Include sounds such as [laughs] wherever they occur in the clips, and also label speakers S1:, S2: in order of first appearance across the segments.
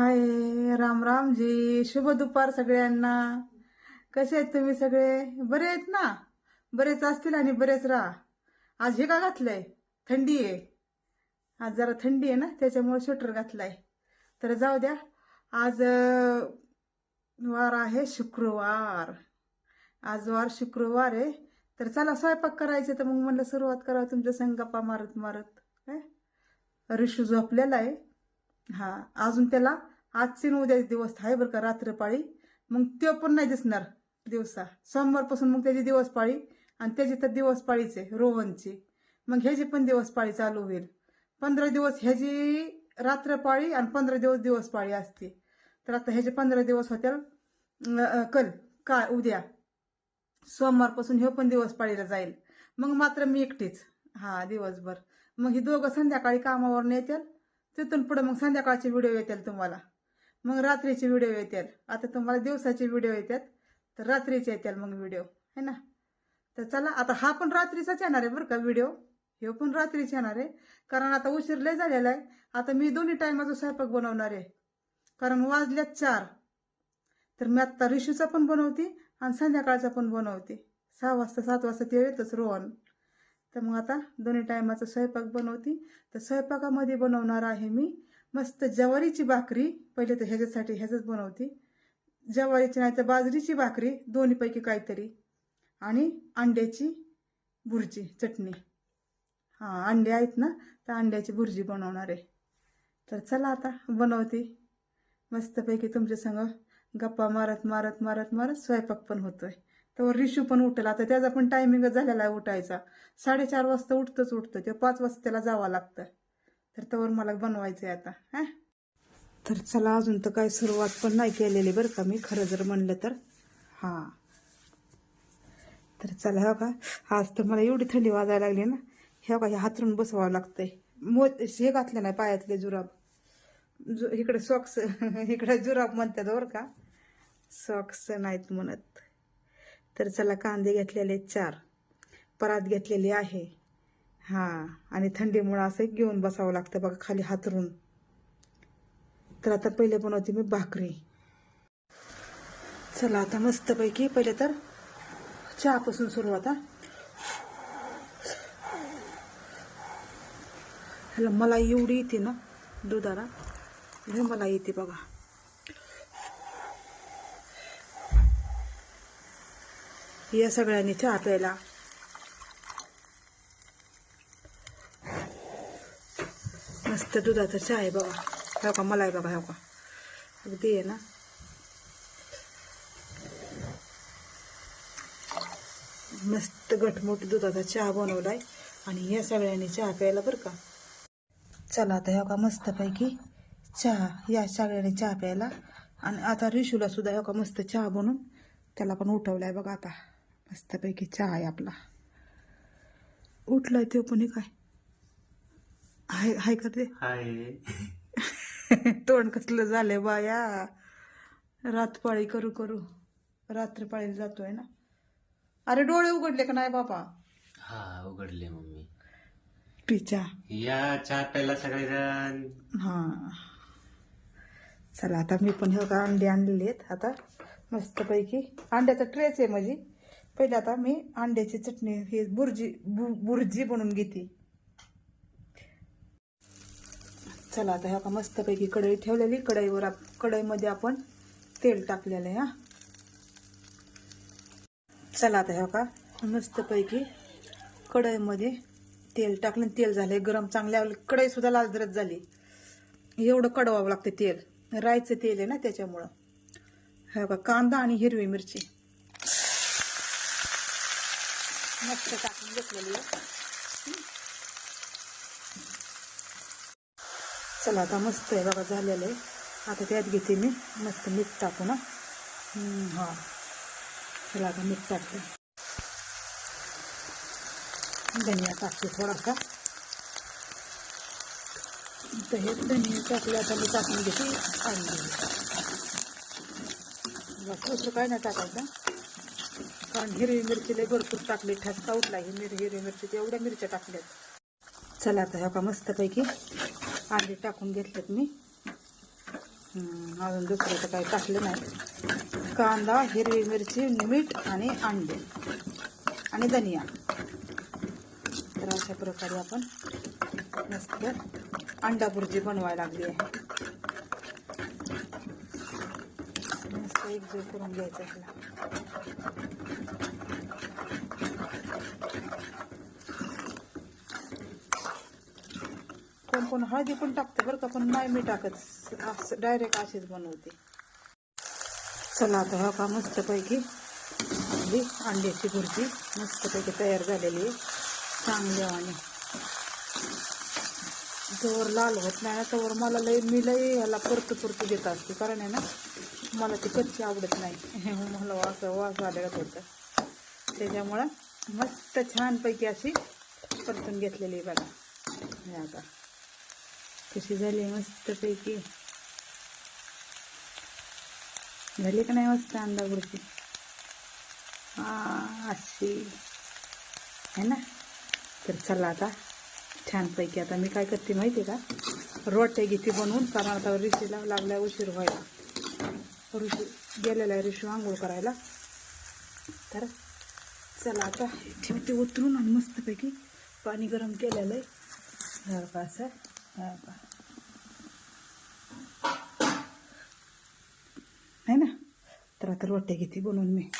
S1: हाय राम राम जी. शुभ दुपार सगळ्यांना. कसे आहेत तुम्ही सगळे? बरे आहेत ना? बरेच असतील आणि बरेच राहा. आज हे का घातलंय? थंडी आहे. आज जरा थंडी आहे ना त्याच्यामुळे स्वेटर घातलाय. तर जाऊ द्या. आज वार आहे शुक्रवार. आज वार शुक्रवार आहे. तर चला स्वयंपाक करायचे तर मग म्हणलं सुरुवात करावं तुमच्या संगप्पा मारत मारत. काय ऋषू झोपलेला आहे. हा अजून त्याला आजचे न उद्याचे दिवस आहे बरं का रात्रपाळी मग तो पण नाही दिसणार दिवसा. सोमवारपासून मग त्याची दिवस पाळी आणि त्याची तर दिवसपाळीच आहे रोहनची मग ह्याची पण दिवस पाळी चालू होईल. पंधरा दिवस ह्याची रात्रपाळी आणि पंधरा दिवस दिवस पाळी असते. तर आता ह्याचे पंधरा दिवस होत्या कल का उद्या सोमवारपासून हे पण दिवस पाळीला जाईल. मग मात्र मी एकटीच. हा दिवसभर. मग ही दोघं संध्याकाळी कामावर येतील तिथून पुढे मग संध्याकाळचे व्हिडिओ येतील तुम्हाला. मग रात्रीचे व्हिडिओ येतात. आता तुम्हाला दिवसाचे व्हिडिओ येतात. तर रात्रीचे येतात मग व्हिडिओ. है ना? तर चला आता हा पण रात्रीचाच येणार आहे बरं का व्हिडिओ. हे पण रात्रीच येणार आहे. कारण आता उशीर लय झालेला आहे. आता मी दोन्ही टायमाचा स्वयंपाक बनवणार आहे. कारण वाजल्यात चार. तर मी आत्ता ऋषीचा पण बनवते आणि संध्याकाळचा पण बनवते. सहा वाजता सात वाजता ते येतच रोहन. तर मग आता दोन्ही टायमाचा स्वयंपाक बनवते. तर स्वयंपाकामध्ये बनवणार आहे मी मस्त ज्वारीची भाकरी पहिले तर ह्याच्यासाठी ह्याचंच बनवते. ज्वारीची नाही तर बाजरीची भाकरी दोन्हीपैकी काहीतरी. आणि अंड्याची भुर्जी चटणी. हां अंडे आहेत ना तर अंड्याची भुर्जी बनवणार आहे. तर चला आता बनवते. मस्तपैकी तुमच्या संग गप्पा मारत मारत मारत मारत स्वयंपाक पण होतोय. तर रिशू पण उठेल. आता त्याचा पण टायमिंगच झालेला आहे उठायचा. साडेचार वाजता उठतच उठतं. ते पाच वाजता त्याला जावं लागतं. तर त्यावर मला बनवायचं आहे आता हा? तर चला अजून तर काय सुरुवात पण नाही केलेली बरं का मी खरं जर म्हणलं तर. हां. तर चला हो का? आज तर मला एवढी थंडी वाजायला लागली ना. हे का हे हातरून बसवावं लागतंय. मो हे घातलं नाही पायातले जुराब. जु इकडे सॉक्स इकडे जुराब म्हणतात बरं का. सॉक्स नाहीत म्हणत. तर चला कांदे घेतलेले चार. परात घेतलेली आहे. हां आणि थंडीमुळं असं घेऊन बसावं लागतं बघा खाली हातरून. तर आता पहिले बनवते मी भाकरी. चला आता मस्तपैकी पहिले तर चहापासून सुरुवात हा. ह्याला मला एवढी येते ना दुधाला हे मला येते बघा. या सगळ्यांनी चहा प्यायला मस्त दुधाचा चहा आहे बघा. हो का? मला आहे बघा हो का? अगदी आहे ना? मस्त घटमुट दुधाचा चहा बनवलाय. आणि या सगळ्यांनी चहा प्यायला बरं का? चला आता ह्या का? मस्तपैकी चहा. या सगळ्यांनी चहा प्यायला. आणि आता रिशूला सुद्धा ह्या का? मस्त चहा बनवून. त्याला पण उठवलाय बघा आता. मस्तपैकी चहा आहे आपला. उठलाय तो पण काय? हाय हाय करते
S2: हाय. [laughs]
S1: तोंड कसलं झालंय बाया? रातपाळी करू करू. रात्रपाळीला जातोय ना. अरे डोळे उघडले का नाही बाबा
S2: हा उघडले मम्मी.
S1: पिच्या.
S2: या चहा प्यायला सगळेजण.
S1: हा. चला आता मी पण हे बघा अंडे आणलेले आहेत आता मस्तपैकी. अंड्याचा ट्रेच आहे माझी. पहिले आता मी अंड्याची चटणी ही बुर्जी बु- बुर्जी बनवून घेते. चला आता ह्या का मस्तपैकी कढई ठेवलेली. कढईवर आप कढईमध्ये आपण तेल टाकलेलं आहे हा. चला आता ह्या का मस्तपैकी कढईमध्ये तेल टाकलं आणि तेल झालं गरम. चांगल्या कढई सुद्धा लालदरत झाली. एवढं कडवावं लागतं तेल. रायचं तेल आहे ना त्याच्यामुळं. हा का कांदा आणि हिरवी मिरची. मस्त टाकून घेतलेली आहे चला आता मस्त आहे बघा झालेलं आहे. आता त्यात घेते मी मस्त मीठ टाकू ना हां हा. चला आता मीठ टाकते. धनिया टाकते थोडासा. तर हे धनिया टाकले आता मी टाकून घेते. अंडी दुसरं काय नाही टाकायचं. कारण हिरवी मिरची लय भरपूर टाकली ठसका उठला ही मिर हिरवी मिरची एवढ्या मिरच्या टाकल्यात. चला आता ह्या का मस्तपैकी कांदे टाकून घेतलेत मी. अजून दुसरं तर काही टाकलं नाही. कांदा हिरवी मिरची मीठ आणि अंडे आणि धनिया. तर अशा प्रकारे आपण मस्त अंडा भुर्जी बनवायला लागली आहे. मस्त एकजीव करून घ्यायचं ह्याला कोण कोण हळदी पण टाकते बरं का पण नाही मी टाकत. डायरेक्ट अशीच बनवते. चला आता हा का मस्तपैकी आपली अंड्याची भुर्जी मस्तपैकी तयार झालेली आहे. चांगली आणि जोवर लाल होत नाही ना तोवर मला लई मी लई ह्याला परतू परतू देत असते. कारण आहे ना मला ती कच्ची आवडत नाही. [laughs] मला वास वास आलेलाच होतं. त्याच्यामुळं मस्त छानपैकी अशी परतून घेतलेली आहे बघा. हे आता. कशी झाली मस्तपैकी. झाली का नाही मस्त अंदा बुडची अशी. आहे ना? तर चला आता. छानपैकी आता मी काय करते माहिती आहे का? रोटे घेते बनवून कारण आता ऋषीला लागल्या उशीर व्हायला. ऋषी गेलेला आहे ऋषी आंघोळ करायला. तर चला आता ठेवते उतरून आणि मस्तपैकी पाणी गरम केलेलं आहे. का असं. आहे ना? तर आता रोट्या घेते बनवून मी.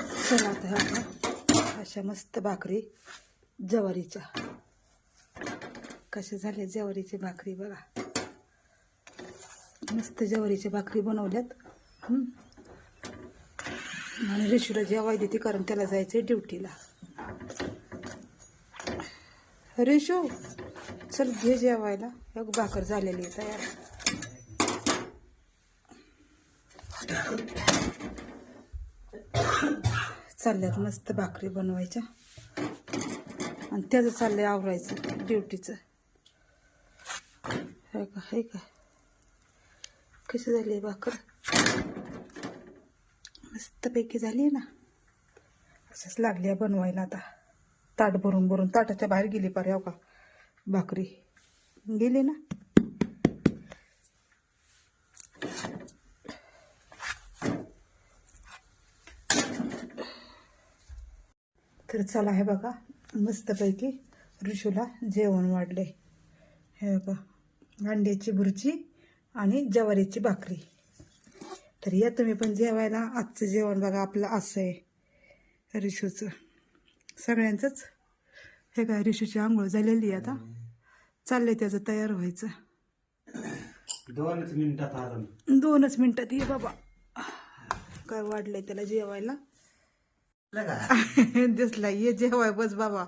S1: चला आता अशा मस्त भाकरी जवारीच्या. कशा झाल्या जवारीची भाकरी बघा. मस्त जवारीची भाकरी बनवल्यात. आणि ऋषीला जेवाय देते कारण त्याला जायचंय ड्युटीला. ऋषू चल घे जेवायला. एक भाकर झालेली आहे तयार चालल्यात मस्त भाकरी बनवायच्या. आणि त्याचं चाललंय आवरायचं ड्युटीचं. हे का हे का? कशी झाली आहे भाकर? मस्तपैकी झाली आहे ना? असंच लागली आहे बनवायला आता. ताट भरून भरून ताटाच्या बाहेर गेली पार हो का? भाकरी. गेली ना? तर चला हे बघा मस्तपैकी ऋषूला जेवण वाढले. हे बघा अंड्याची भुर्जी आणि ज्वारीची भाकरी. तर या तुम्ही पण जेवायला आजचं जेवण बघा आपलं असं आहे. ऋषूचं. सगळ्यांचंच. हे काय ऋषूची आंघोळ झालेली आहे आता? चाललंय त्याचं तयार व्हायचं.
S2: दोनच मिनिटात आलं
S1: दोनच मिनिटात. ये बाबा. काय वाढलंय त्याला जेवायला? [laughs] दिसला ये जेवाय बस बाबा.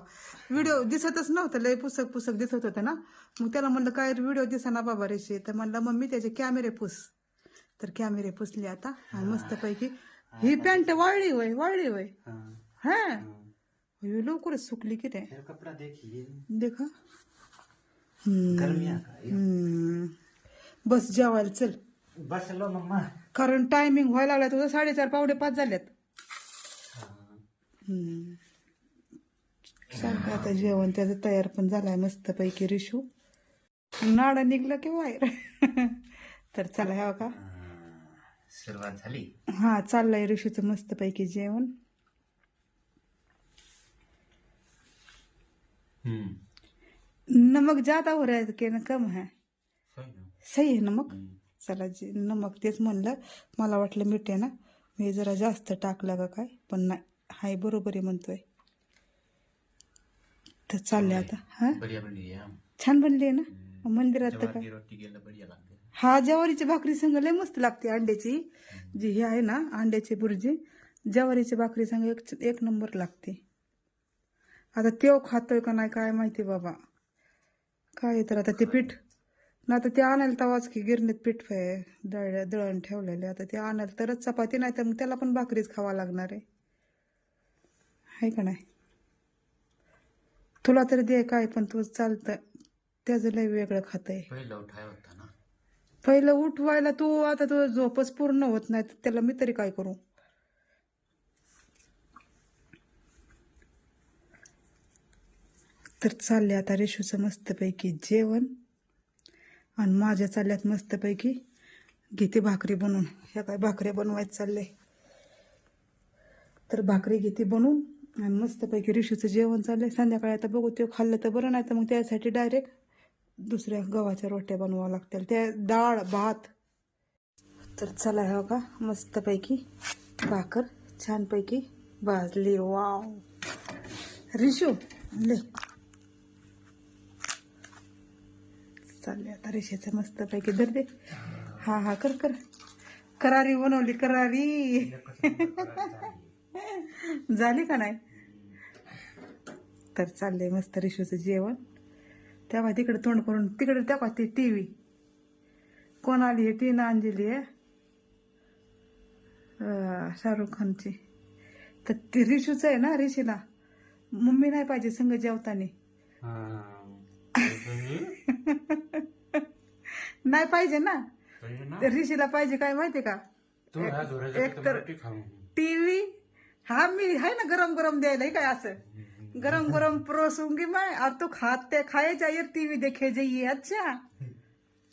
S1: व्हिडिओ दिसतच नव्हतं. लय पुसक पुसक दिसत होतं ना? मग त्याला म्हणलं काय व्हिडिओ दिसाना बाबा रेषे तर म्हणलं मम्मी त्याचे कॅमेरे पुस. तर कॅमेरे पुसले आता. आणि मस्तपैकी. ही पॅन्ट वाळली होय वाळली होय हा. हे लवकरच सुकली की ते
S2: कपड़ा देखिए
S1: देखा हम्म. बस जेवायला चल
S2: बस लो मम्मा
S1: कारण टायमिंग व्हायला लागला तुझं साडेचार पावणे पाच झाल्यात हम्म. आता जेवण त्याचं तयार पण झालाय मस्त पैकी रिशू नाडा निघलं की बाहेर तर चला ह्या का
S2: सुरुवात झाली
S1: हा चाललंय ऋषूचं मस्त पैकी जेवण नमक ज्यादा हो रहा है कि कम है सही है नमक चला जे नमक तेच म्हणलं मला वाटलं मीठ आहे ना मी जरा जास्त टाकलं का काय पण नाही हाय बरोबर आहे म्हणतोय तर चालले आता हा छान बनली आहे ना मंदिरात तर काय हा ज्वारीची भाकरी संग लय मस्त लागते अंड्याची जी ही आहे ना अंड्याची बुर्जी ज्वारीची भाकरी संग एक एक नंबर लागते आता तेव खातोय का नाही काय माहिती बाबा. काय तर आता ते पीठ. ना आता ते आणायला तवाच की गिरणीत पीठ दळ दळण ठेवलेले. आता ते आणायला तरच चपाती नाही तर मग त्याला पण भाकरीच खावा लागणार आहे. आहे का नाही? तुला तरी दे काय पण तू चालतं. त्याचं लय वेगळं
S2: ना.
S1: पहिलं उठवायला तू आता तुझं झोपच पूर्ण होत नाही तर त्याला मी तरी काय करू? तर चालले आता रेशूचं मस्तपैकी जेवण. आणि माझ्या चालल्यात मस्तपैकी घेते भाकरी बनवून. ह्या काय भाकऱ्या बनवायचं चालले तर भाकरी घेते बनवून आणि मस्तपैकी रेशूचं जेवण चाललंय. संध्याकाळी आता बघू ते खाल्लं तर बरं नाही तर मग त्यासाठी डायरेक्ट दुसऱ्या गव्हाच्या रोट्या बनवावं लागतील. त्या डाळ भात. तर चला हे का मस्तपैकी भाकर छानपैकी भाजली. वाव. रिशू ले. चालले आता रेषेचं मस्तपैकी. दर दे. हा हा कर कर. करारी बनवली करारी. [laughs] झाली का नाही? तर चाललंय मस्त रिशूचं जेवण. तेव्हा तिकडे तोंड करून तिकडे तेव्हा ती टी व्ही कोण आली आहे? टीना अंजली आहे. शाहरुख खानची. तर ती रिशूचं आहे ना रिशीला? मम्मी नाही पाहिजे संग जेवताना. [laughs] नाही पाहिजे ना. तर रिशीला पाहिजे काय माहितीये का? एक तर टीव्ही हा मी आहे ना गरम गरम द्यायला काय असं? गरम गरम परोसूंगी मैं अब तो खाते खाए जाइए टीवी देखे जाइए अच्छा.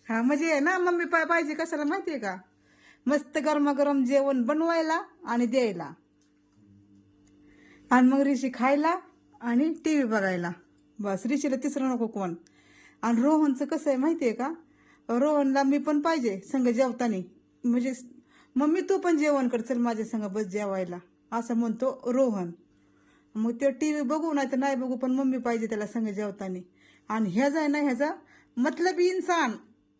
S1: हा म्हणजे आहे ना मम्मी पाय पाहिजे कशाला माहितीये का? मस्त गरमागरम जेवण बनवायला आणि द्यायला. आणि मग ऋषी खायला आणि टीव्ही बघायला. बस ऋषीला तिसरं नको कोण. आणि रोहनचं कसं आहे माहिती आहे का? रोहनला मी पण पाहिजे संग जेवताना. म्हणजे मम्मी तू पण जेवण कर चल माझ्या संग बस जेवायला. असं म्हणतो रोहन. मग ते टी व्ही बघू नाही तर नाही बघू पण मम्मी पाहिजे त्याला संग जेवताना. आणि ह्याचा आहे ना ह्याचा मतलब इन्सान.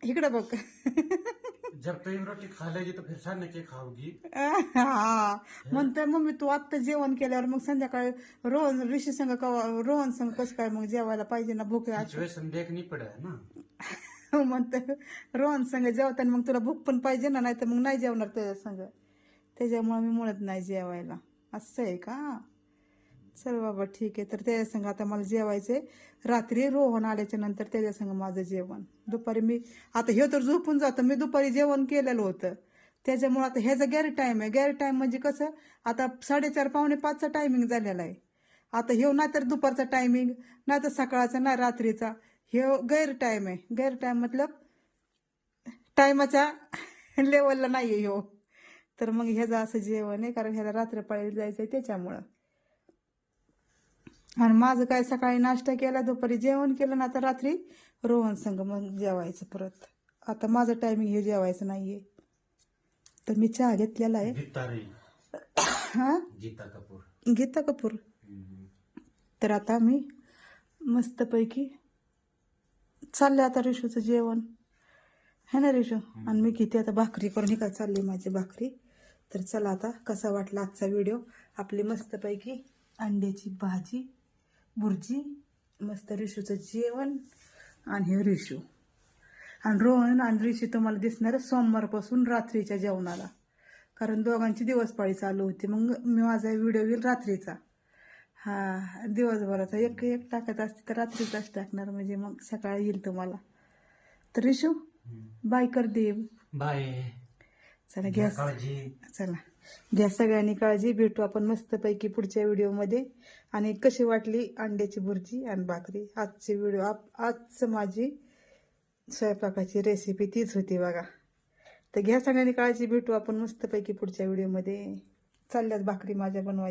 S1: इकडं बघ. [laughs]
S3: जब तो एक रोटी खा लेगी तो फिर सामने की खाओगी
S1: हा. म्हणतोय मम्मी तू आत्ता जेवण केल्यावर मग संध्याकाळी रोहन ऋषी संग कवा रोहन संग कसं काय मग जेवायला पाहिजे ना भूक आहे.
S3: सिचुएशन देखनी पड़े है ना. [laughs]
S1: म्हणतोय रोहन संग जेवताना मग तुला भूक पण पाहिजे ना नाही तर मग नाही जेवणार त्याच्या संग त्याच्यामुळे मी म्हणत नाही जेवायला. असं आहे का? चल बाबा ठीक आहे. तर त्याच्या संग आता मला जेवायचंय. रात्री रोहन आल्याच्यानंतर त्याच्या संग माझं जेवण. दुपारी मी आता हे तर झोपून जातं. मी दुपारी जेवण केलेलं होतं. त्याच्यामुळे आता ह्याचा गॅरी टाईम आहे. गॅरी टाईम म्हणजे कसं आता साडेचार पावणे पाचचा टायमिंग झालेला आहे. आता हे नाही तर दुपारचा टायमिंग नाही तर सकाळचा ना रात्रीचा. हे गैर टाईम आहे. गैर टाईम मतलब टायमाच्या लेवलला नाही आहे हो तर मग ह्याचं असं जेवण आहे कारण ह्याला रात्रपाळी जायचं आहे त्याच्यामुळं. आणि माझं काय सकाळी नाश्ता केला दुपारी जेवण केलं ना आता रात्री रोहन संग मग जेवायचं परत. आता माझं टायमिंग हे जेवायचं नाहीये. तर मी चहा घेतलेला आहे. हा?
S3: गीता कपूर.
S1: गीता कपूर. तर आता मी मस्तपैकी चालले आता रिशूचं जेवण. है ना रिशू? आणि मी किती आता भाकरी करून काय चालली माझी भाकरी. तर चला आता कसा वाटला आजचा व्हिडिओ आपली मस्तपैकी अंड्याची भाजी भुर्जी मस्त रिशूचं जेवण आणि हे रिशू. आणि रोहन आणि रिशी तुम्हाला दिसणार सोमवारपासून रात्रीच्या जेवणाला. कारण दोघांची दिवसपाळी चालू होती. मग मी माझा व्हिडिओ येईल रात्रीचा. हा दिवसभराचा एक एक टाकत असते तर रात्रीचाच टाकणार. म्हणजे मग सकाळी येईल तुम्हाला. तर रिशू बाय कर दे
S3: बाय.
S1: चला गॅस.
S3: काळजी.
S1: चला. घ्या सगळ्यांनी काळजी. भेटू आपण मस्तपैकी पुढच्या व्हिडिओमध्ये. आणि कशी वाटली अंड्याची भुर्जी आणि भाकरी? आजची व्हिडिओ आप आजचं माझी स्वयंपाकाची रेसिपी तीच होती बघा. तर घ्या सगळ्यांनी काळजी. भेटू आपण मस्तपैकी पुढच्या व्हिडिओमध्ये. चालल्यात भाकरी माझ्या बनवायची